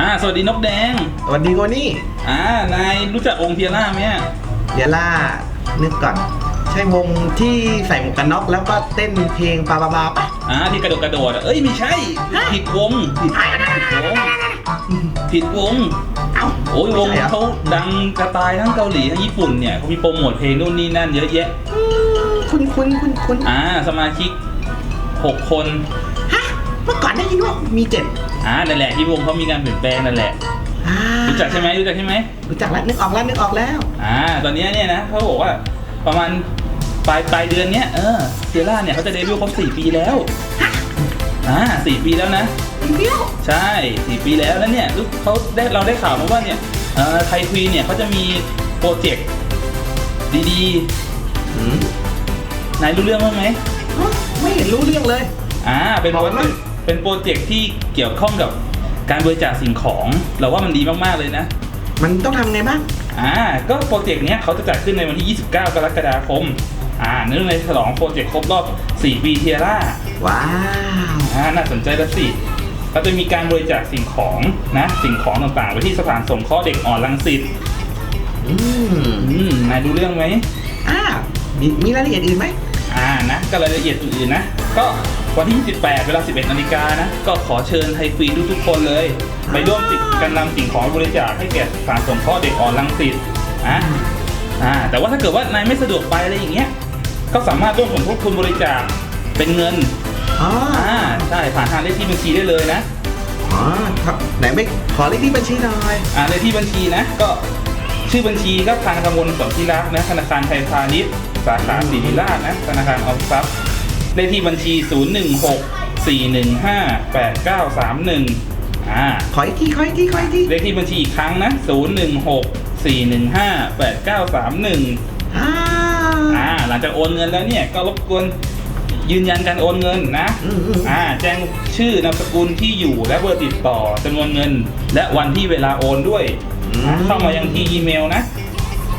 อ่าสวัสดีนกแดง สวัสดีโกนี่อ่านายรู้จักองค์เทียร่าไหมอะเดี๋ยวล่านึกก่อน ใช่วงที่ใส่หมวกกันน็อกแล้วก็เต้นเพลงปาบาบาปะอ่าที่กระโดดกระโดดอะเอ้ยไม่ใช่ ผิดวงผิดผิดวงผิดวงเอ้า โอ้ยวงไม่ใช่เหรอ เขาดังกระตายทั้งเกาหลีทั้งญี่ปุ่นเนี่ยเขามีโปรโมทเพลงนู่นนี่นั่นเยอะแยะอืมคุณคุณคุณคุณอ่าสมาชิกหกคนฮะ เมื่อก่อนได้ยินว่ามีเจ็ดอ่านั่นแหละที่วงเขามีการเปลี่ยนแปลงนั่นแหละ อ่ารู้จักใช่ไหมรู้จักใช่ไหมรู้จักแล้วนึกออกแล้วนึกออกแล้ว อ่า ตอนเนี้ยเนี่ยนะเขาบอกว่าประมาณปลายปลายเดือนเนี้ยเออเทียร่าเนี่ยเขาจะเดบิวต์ครบสี่ปีแล้วอ่าสี่ปีแล้วนะ เดียวใช่สี่ปีแล้วแล้วเนี่ยรู้เขาได้เราได้ข่าวมาว่าเนี่ยเอ่อไทยควีนเนี่ยเขาจะมีโปรเจกต์ดีอืมๆนายรู้เรื่องบ้างไหมเอ้าไม่เห็นรู้เรื่องเลย อ่า เป็นบอโปกรมาเจกต์ เป็นโปรเจกต์ที่เกี่ยวข้องกับการบริจาคสิ่งของ เราว่ามันดีมากๆเลยนะ มันต้องทำไงบ้างอ่าก็โปรเจกต์เนี้ยเขาจะจัดขึ้นในวันที่ 29 กรกฎาคม อ่าเนื่องในฉลองโปรเจกต์ครบรอบ 4 ปีเทียร่าว้าว อ่าน่าสนใจแล้วสิเขาจะมีการบริจาคสิ่งของนะ สิ่งของต่างๆ ไปที่สถานสงเคราะห์เด็กอ่อนรังสิตอืมอืมนายรู้เรื่องไหม อ่ามีมีรายละเอียดอื่นไหม อ่านะก็รายละเอียดอื่นๆนะ ก็ วันที่ 28 เวลา 11 นาฬิกานะ ก็ขอเชิญไทยฟรีทุกๆคนเลย ไปร่วมกันนำสิ่งของบริจาคให้แก่สถานสงเคราะห์เด็กอ่อนรังสิตอะอ่าแต่ว่าถ้าเกิดว่านายไม่สะดวกไปอะไรอย่างเงี้ย ก็สามารถร่วมสมทบทุนบริจาคเป็นเงินอ๋ออ่าใช่ผ่านทางเลขที่บัญชีได้เลยนะอ๋อครับไหนไม่ขอเลขที่บัญชีหน่อยอ่าเลขที่บัญชีนะก็ชื่อบัญชีก็ทางกมลสนธิรักษ์นะธนาคารไทยพาณิชย์สาขาศรีวิราชนะธนาคารออมทรัพย์ เลขที่บัญชี 016 415 8931อ่าขออีกทีขออีกทีขออีกทีเลขที่บัญชีอีกครั้งนะ 016 415 8931อ่าอ่าหลังจากโอนเงินแล้วเนี่ยก็รบกวนยืนยันการโอนเงินนะอืมอืมอ่า แจ้งชื่อนามสกุลที่อยู่และเบอร์ติดต่อจำนวนเงิน และวันที่เวลาโอนด้วยอ่าเข้ามายังที่อีเมลนะ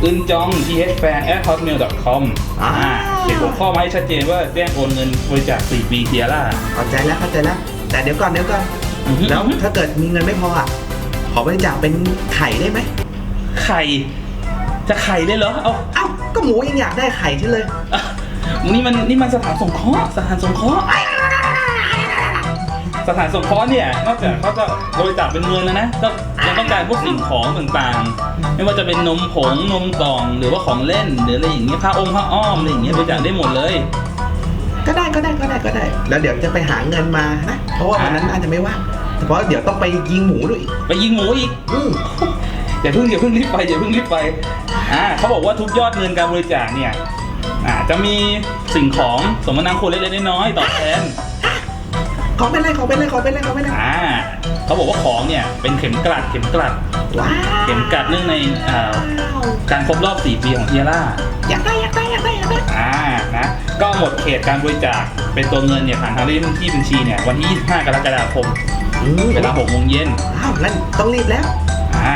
อึนจอง thfan at hotmail com อ่าอ่าเขียนหัวข้อมาให้ชัดเจนว่าแจ้งโอนเงินบริจาค4ปีเทียร่า เข้าใจแล้วเข้าใจแล้ว แต่เดี๋ยวก่อนเดี๋ยวก่อนแล้วถ้าเกิดมีเงินไม่พออะขอบริจาคเป็นไข่ได้ไหมไข่ จะไข่ได้เหรอ เอาเอ้าก็หมูยังอยากได้ไข่ใช่เลย อะนี่มันนี่มันสถานสงเคราะห์สถานสงเคราะห์สถานสงเคราะห์เนี่ยนอกจากเขาจะบริจาคเป็นเงินแล้วนะก็ยัง ต้องการพวกสิ่งของต่างๆ ไม่ว่าจะเป็นนมผงนมกล่องหรือว่าของเล่นหรืออะไรอย่างเงี้ยผ้าองค์ผ้าอ้อมอะไรอย่างเงี้ยบริจาคได้หมดเลย ก็ได้ก็ได้ก็ได้ก็ได้ แล้วเดี๋ยวจะไปหาเงินมานะเพราะว่าวันนั้นน่าจะไม่ว่างเพราะเดี๋ยวต้องไปยิงหมูด้วยอีกไปยิงหมูอีกอืมอย่าเพิ่งอย่าเพิ่งรีบไปอย่าเพิ่งรีบไปอ่าเขาบอกว่าทุกยอดเงินการบริจาคเนี่ยอ่าจะมีสิ่งของสมนาคุณเล็กๆน้อยๆตอบแทน ขอเป็นไรขอเป็นไรขอเป็นไรขอเป็นไรอ่าเขาบอกว่าของเนี่ยเป็นเข็มกลัดเข็มกลัด ว้าวเข็มกลัดเนื่องในอ่าการครบรอบ 4 ปีของเทียร่า อยากได้อยากได้อยากได้อยากได้อ่า นะ ก็หมดเขตการบริจาคเป็นตัวเงินเนี่ยผ่านทางเลขที่บัญชีเนี่ยวันที่ 25 กรกฎาคมอืมเวลา6โมงเย็นอ้าวงั้นต้องรีบแล้วอ่า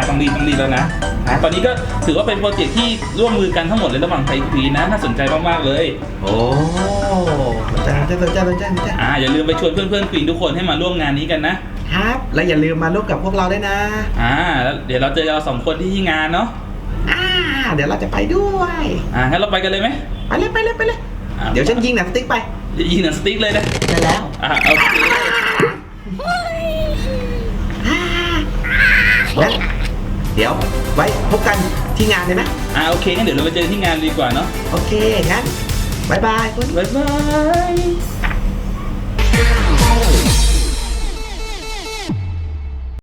ต้องรีบต้องรีบแล้วนะอ่าตอนนี้ก็ถือว่าเป็นโปรเจกต์ที่ร่วมมือกันทั้งหมดเลยระหว่างไทยควีนนะน่าสนใจมากๆเลยโอ้สนใจสนใจสนใจสนใจสนใจอ่าอย่าลืมไปชวนเพื่อนๆควีนทุกคนให้มาร่วมงานนี้กันนะครับ และอย่าลืมมาร่วมกับพวกเราด้วยนะอ่าแล้วเดี๋ยวเราเจอเราสองคนที่งานเนาะอ่าเดี๋ยวเราจะไปด้วยอ่างั้นเราไปกันเลยไหมไปเลยไปเลยไปเลยอ่าเดี๋ยวฉันยิงหนังสติ๊กไปยิงหนังสติ๊กเลยนะได้แล้วอ่าโอเคงั้น เดี๋ยวไว้พบกันที่งานเลยนะอ่าโอเคงั้นเดี๋ยวเราไปเจอที่งานดีกว่าเนาะโอเคงั้นบายบายคุณ บ๊ายบาย